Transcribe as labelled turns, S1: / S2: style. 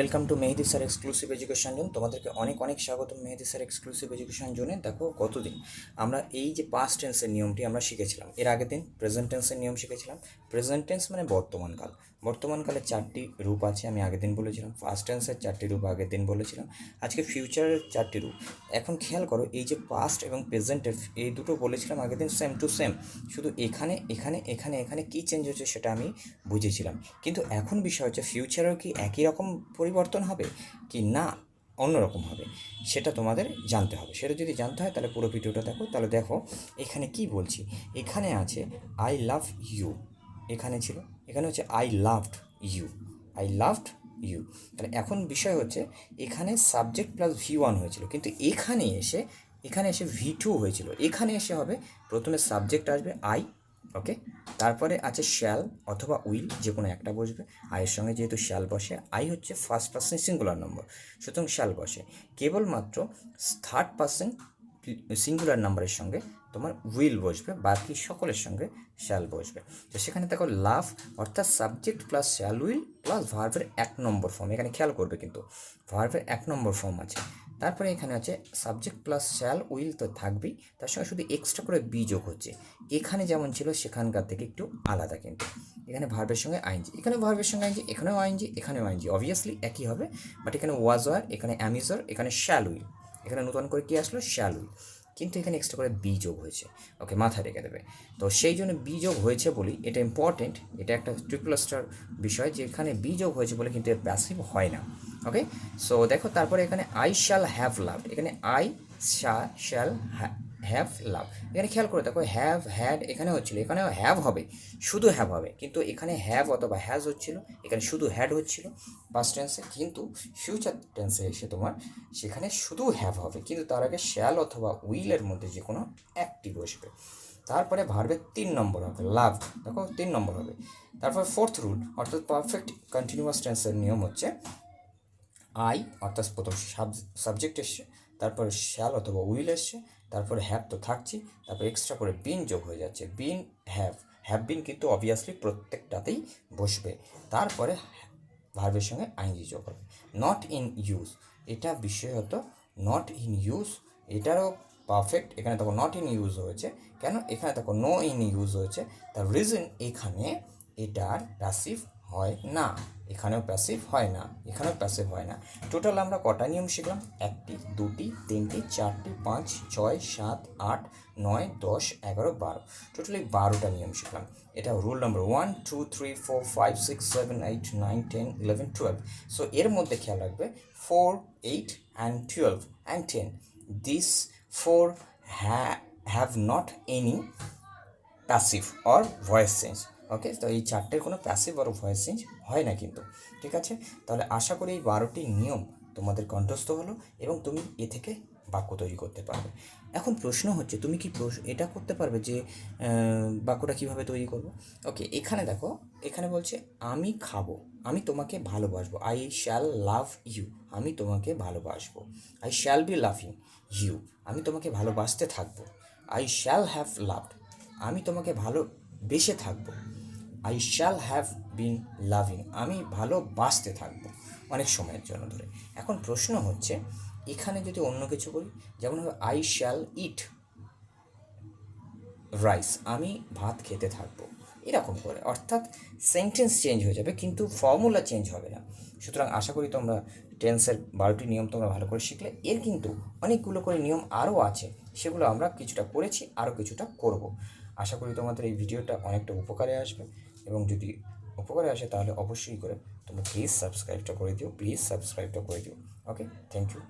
S1: Welcome to Mehedi sir exclusive education zone তোমাদেরকে অনেক অনেক স্বাগত মেহেদি স্যার এক্সক্লুসিভ এডুকেশন জোনে দেখো কতদিন? আমরা এই যে পাস্ট টেন্সের নিয়মটি আমরা শিখেছিলাম। এর আগের দিন প্রেজেন্ট টেন্সের নিয়ম শিখেছিলাম। প্রেজেন্ট টেন্স মানে বর্তমানকাল বর্তমানকালে চারটি রূপ আছে, আমি আগের দিন বলেছিলাম। ফার্স্ট টেন্সের চারটি রূপ আগের দিন বলেছিলাম। আজকে ফিউচারের চারটি রূপ। এখন খেয়াল করো, এই যে পাস্ট এবং প্রেজেন্টের এই দুটো বলেছিলাম আগের দিন সেম টু সেম শুধু এখানে এখানে এখানে এখানে কী চেঞ্জ হচ্ছে সেটা আমি বুঝেছিলাম। কিন্তু এখন বিষয় হচ্ছে ফিউচারেও কি একই রকম পরিবর্তন হবে কি না অন্যরকম হবে, সেটা তোমাদের জানতে হবে। সেটা যদি জানতে হয়, তাহলে পুরো ভিডিওটা দেখো। তাহলে দেখো, এখানে কি বলছি? এখানে আছে আই লাভ ইউ এখানে ছিল। এখানে হচ্ছে I loved you I loved you তাহলে এখন বিষয় হচ্ছে, এখানে সাবজেক্ট প্লাস ভি ওয়ান হয়েছিল, কিন্তু এখানে এসে এখানে এসে ভি টু হয়েছিল। এখানে এসে হবে, প্রথমে সাবজেক্ট আসবে আই ওকে তারপরে আছে শ্যাল অথবা উইল যে কোনো একটা বসবে। আয়ের সঙ্গে যেহেতু শ্যাল বসে আই হচ্ছে ফার্স্ট পার্সন সিঙ্গুলার নম্বর সুতরাং শ্যাল বসে। কেবলমাত্র থার্ড পার্সন সিঙ্গুলার নাম্বারের সঙ্গে তোমার উইল বসবে, বাকি সকলের সঙ্গে শ্যাল বসবে। তো সেখানে দেখো লাভ অর্থাৎ subject plus shall will plus ভার্ভের এক নম্বর ফর্ম এখানে খেয়াল করবে কিন্তু ভার্ভের এক নম্বর ফর্ম আছে। তারপরে এখানে আছে সাবজেক্ট প্লাস শ্যাল উইল তো থাকবেই, তার সঙ্গে শুধু এক্সট্রা করে বি যোগ হচ্ছে। এখানে যেমন ছিল সেখানকার থেকে একটু আলাদা কিন্তু। এখানে ভার্বের সঙ্গে আইনজি এখানে ভার্বের সঙ্গে আইনজি এখানেও আইনজি এখানেও আইনজি অবভিয়াসলি একই হবে বাট এখানে ওয়াজ ওয়ার এখানে অ্যামিজর এখানে শ্যাল উইল এখানে নতুন করে কী আসলো? শ্যাল। কিন্তু এখানে এক্সট্রা করে বি যোগ হয়েছে। ওকে, মাথায় রেখে দেবে। তো সেই জন্য বি যোগ হয়েছে বলি, এটা ইম্পর্টেন্ট এটা একটা ট্রিপল স্টার বিষয় যেখানে বি যোগ হয়েছে বলে কিন্তু এর প্যাসিভ হয় না। ওকে সো দেখো, তারপরে এখানে আই শ্যাল হ্যাভ লাভ এখানে আই শ্যাল হ্যাভ লাভ এখানে খেয়াল করে দেখো হ্যাভ হ্যাড এখানে হচ্ছিল, এখানেও হ্যাভ হবে, শুধু হ্যাভ হবে, কিন্তু এখানে হ্যাভ অথবা হ্যাজ হচ্ছিল, এখানে শুধু হ্যাড হচ্ছিল পাস্ট টেন্সে কিন্তু ফিউচার টেন্সে এসে তোমার সেখানে শুধু হ্যাভ হবে, কিন্তু তার আগে শ্যাল অথবা উইলের মধ্যে যে কোনো একটি বসবে। তারপরে ভার্বের তিন নম্বর হবে লাভ দেখো তিন নম্বর হবে। তারপর ফোর্থ রুল অর্থাৎ পারফেক্ট কন্টিনিউয়াস টেন্সের নিয়ম হচ্ছে আই অর্থাৎ প্রথম সাবজেক্ট এসছে, তারপরে শ্যাল অথবা উইল এসছে তারপরে হ্যাভ তো থাকছি, তারপর এক্সট্রা করে বিন যোগ হয়ে যাচ্ছে। বিন হ্যাভ হ্যাভ বিন কিন্তু অবভিয়াসলি প্রত্যেকটাতেই বসবে। তারপরে ভার্বের সঙ্গে আইনজি যোগ হবে। নট ইন ইউজ এটা বিশেষত নট ইন ইউজ এটারও পারফেক্ট এখানে দেখো নট ইন ইউজ হয়েছে। কেন? এখানে দেখো নো ইন ইউজ হয়েছে। তার রিজন এখানে এটার প্যাসিভ হয় না। এখানেও প্যাসিভ হয় না, এখানেও প্যাসিভ হয় না। টোটাল আমরা কটা নিয়ম শিখলাম? একটি, দুটি, তিনটি, চারটি, পাঁচ, ছয়, সাত, আট, নয়, দশ, এগারো, বারো। টোটালি বারোটা নিয়ম শিখলাম। এটা rule number one two three four five six seven eight nine ten eleven twelve so এর মধ্যে খেয়াল রাখবে four eight and twelve and ten this four হ্যা have not any passive or voice change okay তো এই চারটের কোনো passive আর voice change হয় না কিন্তু, ঠিক আছে? তাহলে আশা করি এই বারোটি নিয়ম তোমাদের কণ্ঠস্থ হলো এবং তুমি এ থেকে বাক্য তৈরি করতে পারবে। এখন প্রশ্ন হচ্ছে, তুমি কি এটা করতে পারবে যে বাক্যটা কীভাবে তৈরি করব? ওকে এখানে দেখো, এখানে বলছে, আমি খাব, আমি তোমাকে ভালোবাসবো আই শ্যাল লাভ ইউ আমি তোমাকে ভালোবাসবো I shall be loving you আমি তোমাকে ভালোবাসতে থাকব আই শ্যাল হ্যাভ লাভড আমি তোমাকে ভালো বেসে থাকব। I shall have been loving আমি ভালোবাসতে থাকব অনেক সময়ের জন্য ধরে। এখন প্রশ্ন হচ্ছে, এখানে যদি অন্য কিছু করি যেমন হবে আই শ্যাল ইট রাইস আমি ভাত খেতে থাকব। এরকম করে। অর্থাৎ সেন্টেন্স চেঞ্জ হয়ে যাবে, কিন্তু ফর্মুলা চেঞ্জ হবে না। সুতরাং আশা করি তোমরা টেন্সের বারোটি নিয়ম তোমরা ভালো করে শিখলে। এর কিন্তু অনেকগুলো করে নিয়ম আরও আছে, সেগুলো আমরা কিছুটা করেছি, আরও কিছুটা করব। আশা করি তোমাদের এই ভিডিওটা অনেকটা উপকারে আসবে। এবং যদি উপকারে আসে তাহলে অবশ্যই করে তোমরা প্লিজ সাবস্ক্রাইবটা করে দিও প্লিজ সাবস্ক্রাইবটা করে দিও ওকে থ্যাংক ইউ